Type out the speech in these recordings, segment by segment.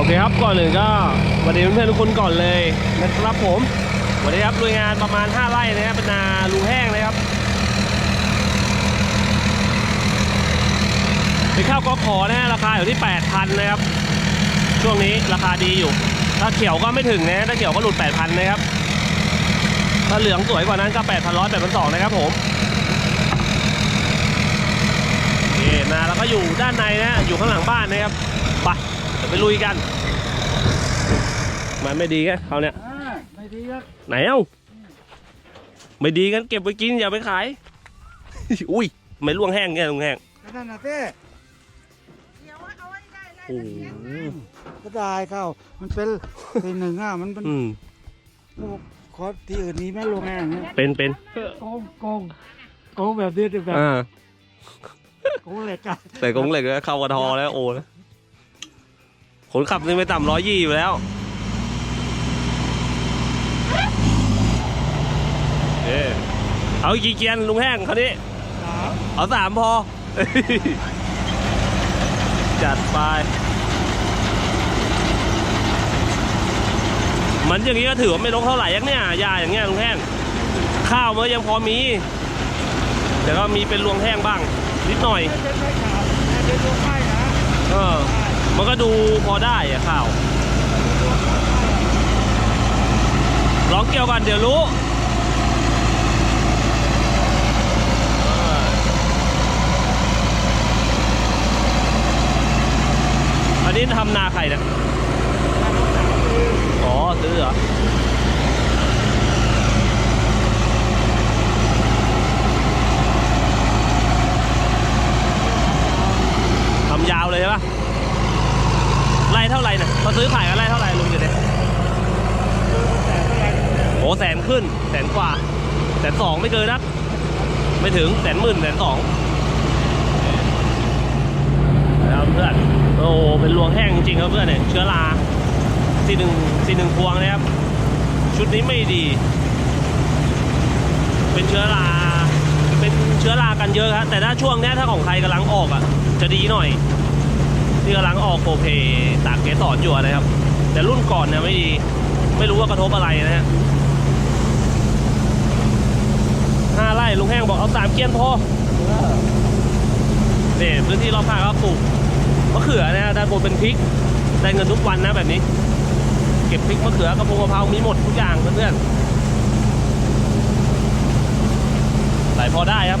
โอเคครับก่อนหนึ่งก็สวัสดีเพื่อนๆทุกคนก่อนเลยนะครับผมวันนี้ครับลุยงานประมาณ 5 ไร่นะครับเป็นนาลุงแห้งนะครับเป็นข้าวกอขอนะฮะราคาอยู่ที่ 8,000นะครับ ช่วงนี้ราคาดีอยู่ ถ้าเขียวก็ไม่ถึงนะถ้าเขียวก็หลุด 8,000นะครับ ถ้าเหลืองสวยกว่านั้นก็8,100 8,200นะครับผมโอเคนาเราก็อยู่ด้านในนะอยู่ข้างหลังบ้านนะครับไป เดี๋ยวไปลุยกัน มันไม่ดีแค่เขาเนี่ย อ่าไม่ดีครับไหนเอ้าไม่ดีกันเก็บไว้กินอย่าไปขาย อุ้ยไม่ล่วงแห้งเนี่ยลุงแห้งก็นั่นนะเต้โอ้โหก็ได้เข้ามันเป็นเป็นหนึ่งอะมันเป็นอืมพวกคอร์สที่อื่นนี้ไม่ลงแรงเนี่ยเป็นเป็นโกงโกงโกงแบบนี้แบบอ่าโกงเหล็กอะแต่กรงเหล็กแล้วเข้ากระทอแล้วโอ้นะ คนขับนี่ไม่ต่ำร้อยยี่อยู่แล้ว เออเอาอีกกี่เกียนลุงแห้งคราวนี้สามเอาสามพอ จัดไป มันอย่างนี้ก็ถือว่าไม่ลงเท่าไหร่ยังเนี่ยยาอย่างเงี้ยลุงแห้ง ข้าวมันยังพอมี แต่ก็มีเป็นรวงแห้งบ้าง นิดหน่อยไม่เป็นไม่ขาดไม่เป็นตัวไข่นะเออ มันก็ดูพอได้อะข้าวลองเกี่ยวกันเดี๋ยวรู้อันนี้ทำนาใครเนี่ยอ๋อซื้อเหรอทำยาวเลยใช่ปะ ล่เท่าไหร่น่ะเขาซื้อขายกันไล่เท่าไหร่ลุงอยู่เนี่ยโอ้แสนขึ้นแสนกว่าแสนสองไม่เกินนะไม่ถึงแสนหมื่นแสนสองนะครับเพื่อนโอ้โหเป็นรวงแห้งจริงๆครับเพื่อนเนี่ยเชื้อราสีหนึ่งสีหนึ่งพวงนะครับ ชุดนี้ไม่ดี เป็นเชื้อราเป็นเชื้อรากันเยอะครับแต่ถ้าช่วงนี้ถ้าของใครกำลังออกอะ จะดีหน่อย ที่กำลังออกโปรเพตากเกสรอยู่นะครับ แต่รุ่นก่อนเนี่ยไม่ดีไม่รู้ว่ากระทบอะไรนะฮะห้าไร่ลุงแห้งบอกเอาสามเกียนพอเนี่ยพื้นที่รอบข้างก็ปลูกมะเขือนะฮะด้านบนเป็นพริก ได้เงินทุกวันนะแบบนี้ เก็บพริกมะเขือกระพงกะเพรามีหมดทุกอย่างเพื่อนๆไหลพอได้ครับ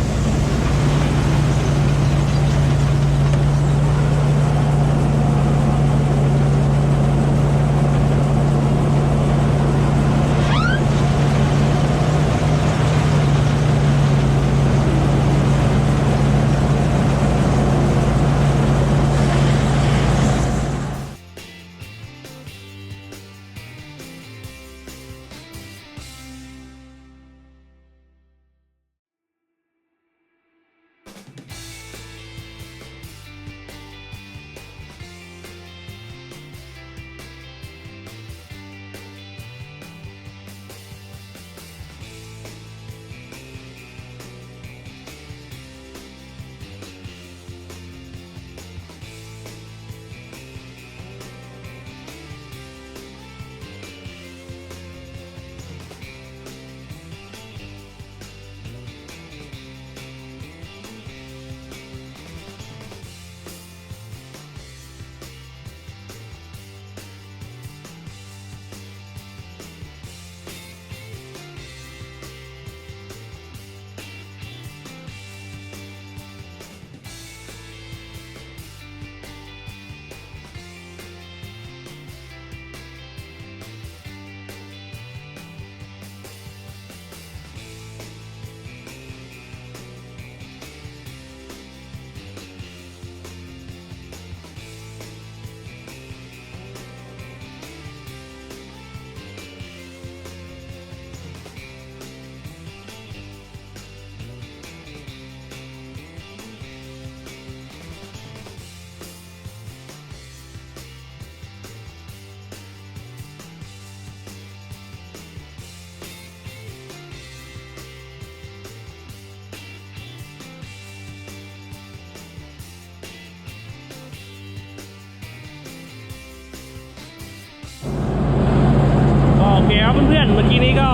ครับเพื่อนๆ เมื่อกี้นี้ก็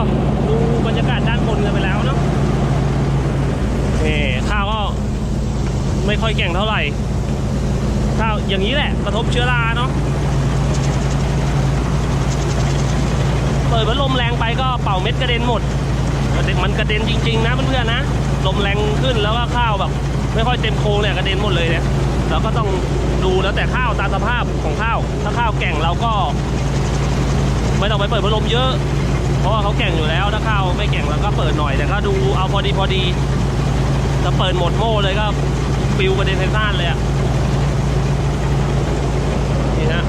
ดูบรรยากาศด้านบนกันไปแล้วเนาะนี่ข้าวก็ไม่ค่อยแก่งเท่าไหร่ข้าวอย่างนี้แหละกระทบเชื้อราเนาะ เปิดพัดลมแรงไปก็เป่าเม็ดกระเด็นหมด มันกระเด็นจริง ๆ นะเพื่อนๆนะ ลมแรงขึ้นแล้วก็ข้าวแบบ ไม่ค่อยเต็มโครงเนี่ยกระเด็นหมดเลยเนี่ยเราก็ต้องดูแล้วแต่ข้าวตามสภาพของข้าว ถ้าข้าวแก่งเราก็ ไม่ต้องไปเปิดพัดลมเยอะ เพราะว่าเขาแก่งอยู่แล้วถ้าข้าวไม่แก่งเราก็เปิดหน่อยแต่ก็ดูเอาพอดีพอดีถ้าเปิดหมดโม่เลยก็ปิวกระเด็นเทนซ่านเลยอะนี่นะ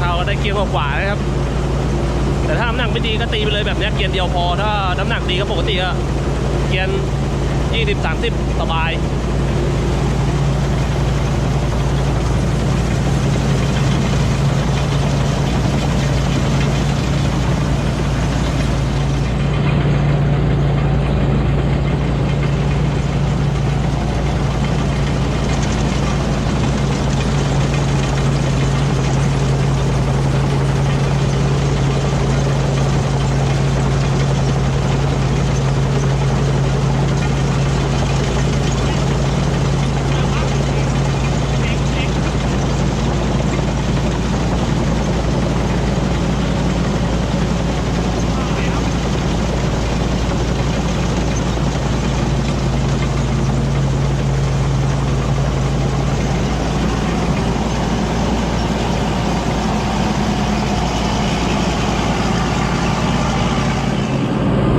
ข้าวก็ได้เกียร์กว่าๆนะครับ แต่ถ้าน้ำหนักไม่ดีก็ตีไปเลยแบบนี้เกียร์เดียวพอ ถ้าน้ำหนักดีก็ปกติก็เกียร์ยี่สิบสามสิบสบาย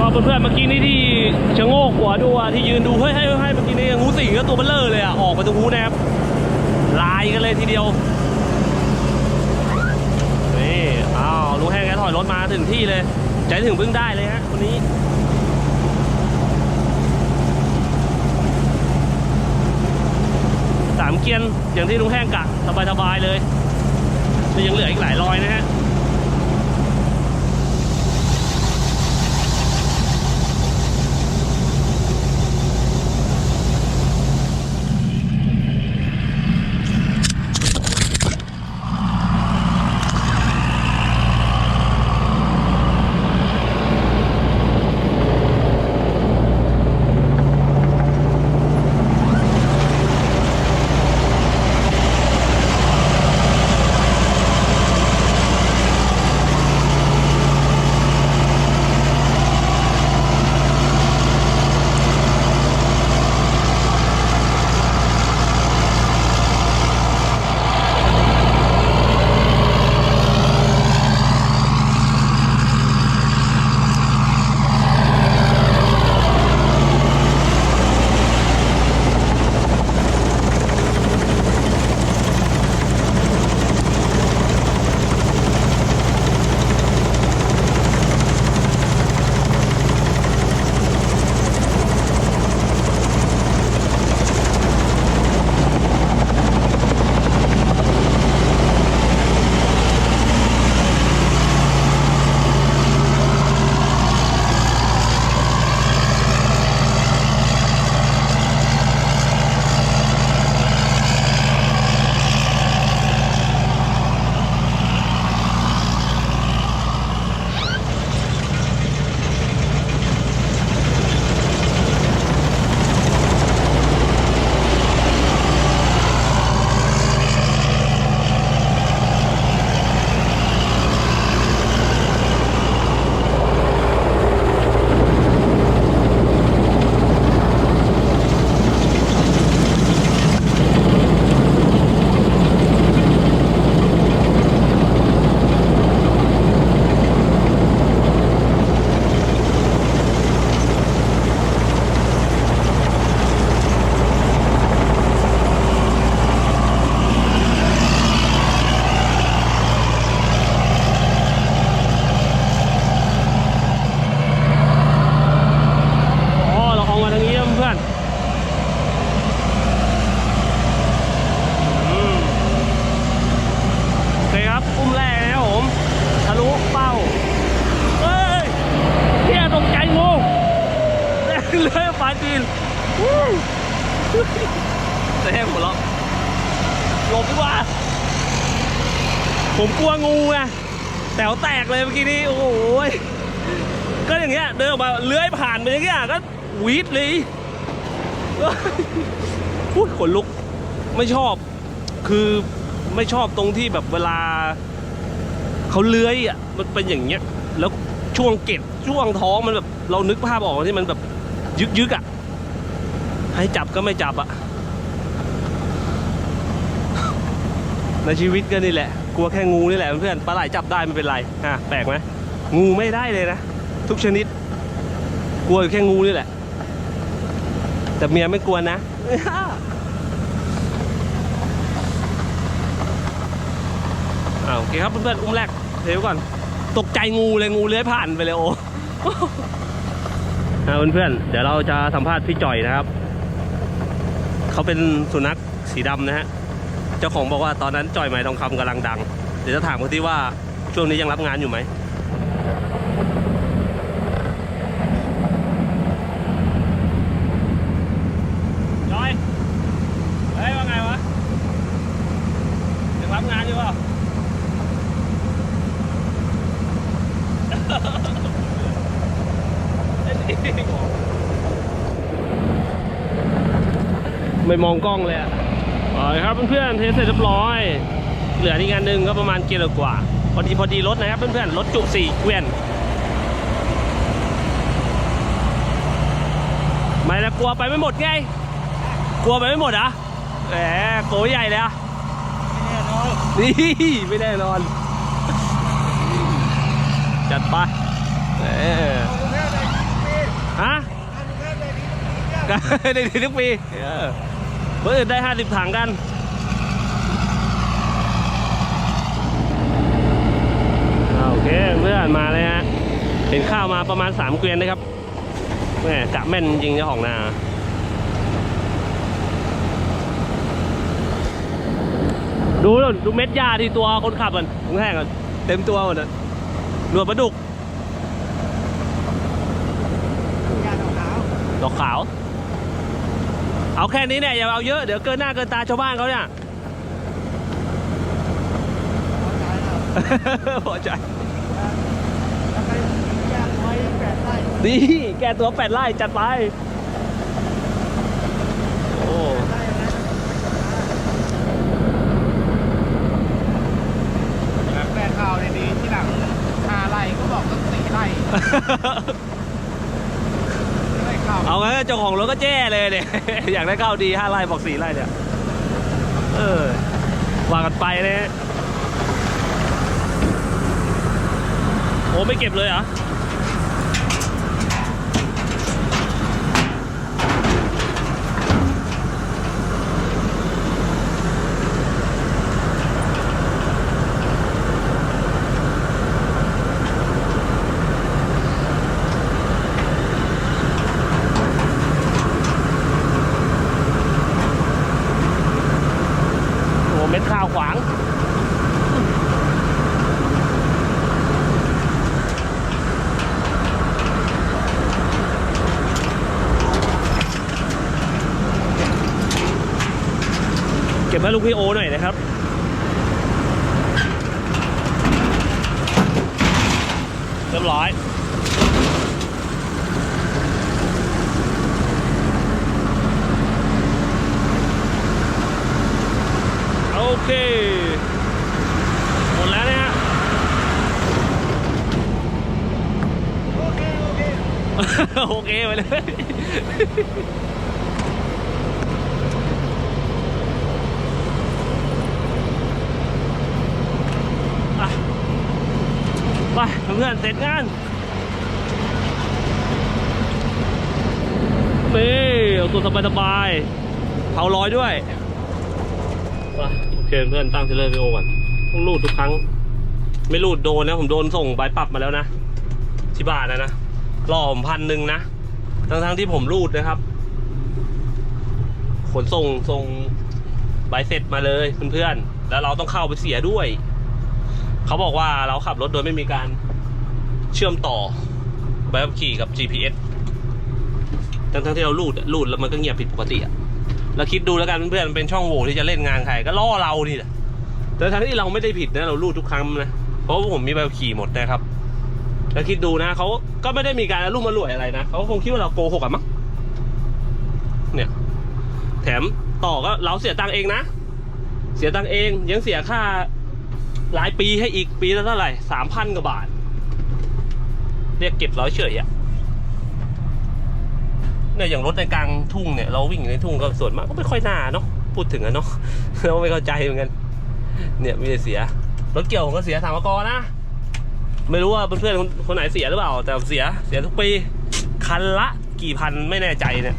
ก็เพื่อนๆเมื่อกี้นี้ที่ชะโงกหัวดูอะที่ยืนดูเฮ้ยให้ให้เมื่อกี้นี้งูสิงก็ตัวเบลเลอร์เลยอะออกมาตรงงูนะครับลายกันเลยทีเดียวนี่อ้าวลุงแห้งแกถอยรถมาถึงที่เลย ใจถึงพึ่งได้เลยฮะคนนี้สามเกียนอย่างที่ลุงแห้งกะสบายๆเลยยังเหลืออีกหลายรอยนะฮะ เลยเมื่อกี้นี้โอ้โหยก็อย่างเงี้ยเดินออกมาเลื้อยผ่านไปอย่างเงี้ยก็หวีดเลยพูดขนลุกไม่ชอบ คือไม่ชอบตรงที่แบบเวลาเขาเลื้อยอะมันเป็นอย่างเงี้ย แล้วช่วงเก็ดช่วงท้องมันแบบเรานึกภาพออกที่มันแบบยึกยึกๆอะ ให้จับก็ไม่จับอะในชีวิตก็นี่แหละ กลัวแค่งูนี่แหละเพื่อนปลาไหลจับได้ไม่เป็นไรอะแปลกไหมงูไม่ได้เลยนะ ทุกชนิด กลัวอยู่แค่งูนี่แหละ แต่เมียไม่กลัวนะอาโอเคครับเพื่อนๆอุ้มแรกเดี๋ยวก่อน ตกใจงูเลยงูเลื้อยผ่านไปเลยโอ้อ่าเพื่อนๆเดี๋ยวเราจะสัมภาษณ์พี่จ่อยนะครับ เขาเป็นสุนัขสีดำนะฮะ เจ้าของบอกว่าตอนนั้นจ่อยไหมทองคำกำลังดัง เดี๋ยวจะถามเขาที่ว่าช่วงนี้ยังรับงานอยู่ไหมจอยเฮ้ยว่าไงวะยังรับงานอยู่เปล่าไม่มองกล้องเลยอะ อ๋อครับเพื่อนๆเทสเสร็จเรียบร้อย เหลืออีกงานหนึ่งก็ประมาณเกิโลกว่า พอดีพอดีรถนะครับเพื่อนๆรถจุสี่เกวียนไม่ละกลัวไปไม่หมดไง กลัวไปไม่หมดอะแหมโกใหญ่เลยอะนี่ไม่แน่นอน จัดไปเออฮะได้ดีทุกปีเออ เพื่อนได้ห้าสิบถังกันอ่าโอเคเพื่อนมาเลยฮะ เห็นข้าวมาประมาณสามเกวียนนะครับแม่กะแม่นจริงเจ้าของนาดูนู่นดูเม็ดหญ้าที่ตัวคนขับมันแห้งๆอะเต็มตัวหมดอะหนวดปลาดุกยาดอกขาวดอกขาว เอาแค่นี้เนี่ยอย่าเอาเยอะเดี๋ยวเกินหน้าเกินตาชาวบ้านเขาเนี่ยพอใจแล้วพอใจแล้วไปยาไว้แปดไร่ดีแกตัวแปดไร่จัดไปโอ้ไร่อะไรแบบแปลข่าวดีๆที่หลังห้าไร่ก็บอกต้องสี่ไร่ไร่ข่าว เอางั้นเจ้าของรถก็แจ้เลยเนี่ย อยากได้ข้าวดีห้าไร่บอกสี่ไร่เนี่ย เออวางกันไปเลยโอ้ไม่เก็บเลยเหรอ โอ้เม็ดข้าวขวาง เก็บให้ลูกพี่โอหน่อยนะครับเรียบร้อยโอเคหมดแล้วเนี่ยฮะโอเค โอเค โอเคไปเลย ไปเพื่อนเสร็จงานนี่เอาตัวสบายๆเผาร้อยด้วยไปโอเคเพื่อนตั้งเทเลอร์วิโอก่อนต้องรูดทุกครั้ง ไม่รูดโดนนะผมโดนส่งใบปรับมาแล้วนะที่บ้านนะนะรอผมพันหนึ่งนะทั้งทั้งๆที่ผมรูดนะครับ ขนส่งส่งใบเสร็จมาเลยเพื่อนๆแล้วเราต้องเข้าไปเสียด้วย เขาบอกว่าเราขับรถโดยไม่มีการเชื่อมต่อใบขับขี่กับ GPS ทั้งทั้งๆที่เรารูดอะรูดแล้วมันก็เงียบผิดปกติอะแล้วคิดดูแล้วกันเพื่อนๆมันเป็นช่องโหว่ที่จะเล่นงานใครก็ล่อเรานี่แหละแต่ทั้งที่เราไม่ได้ผิดนะเรารูดทุกครั้งนะเพราะว่าผมมีใบขับขี่หมดนะครับแล้วคิดดูนะเขาก็ไม่ได้มีการอารมุ่มอร่ยอะไรนะเขาคงคิดว่าเราโกหกอะมั้งเนี่ย แถมต่อก็เราเสียตังค์เองนะ เสียตังค์เองยังเสียค่า หลายปีให้อีกปีละเท่าไหร่สามพันกว่าบาท เรียกเก็บร้อยเฉยอะเนี่ยอย่างรถในกลางทุ่งเนี่ยเราวิ่งในทุ่งก็ส่วนมากก็ไม่ค่อยน่าเนาะพูดถึงอะเนาะเราไม่เข้าใจเหมือนกัน เนี่ยมีแต่เสียรถเกี่ยวผมก็เสียถามกอนะ ไม่รู้ว่าเพื่อนๆคนคนไหนเสียหรือเปล่า แต่เสียเสียทุกปีคันละกี่พันไม่แน่ใจเนี่ย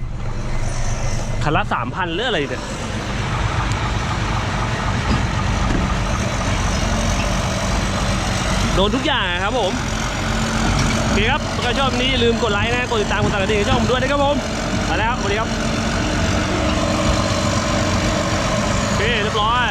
คันละสามพันหรืออะไรเนี่ย โดนทุกอย่างครับผมโอเคครับถ้าใครชอบนี้อย่าลืมกดไลค์นะกดติดตามกดติดกระดิ่งให้ช่องผมด้วยนะครับผมไปแล้วสวัสดีครับโอเคเรียบร้อย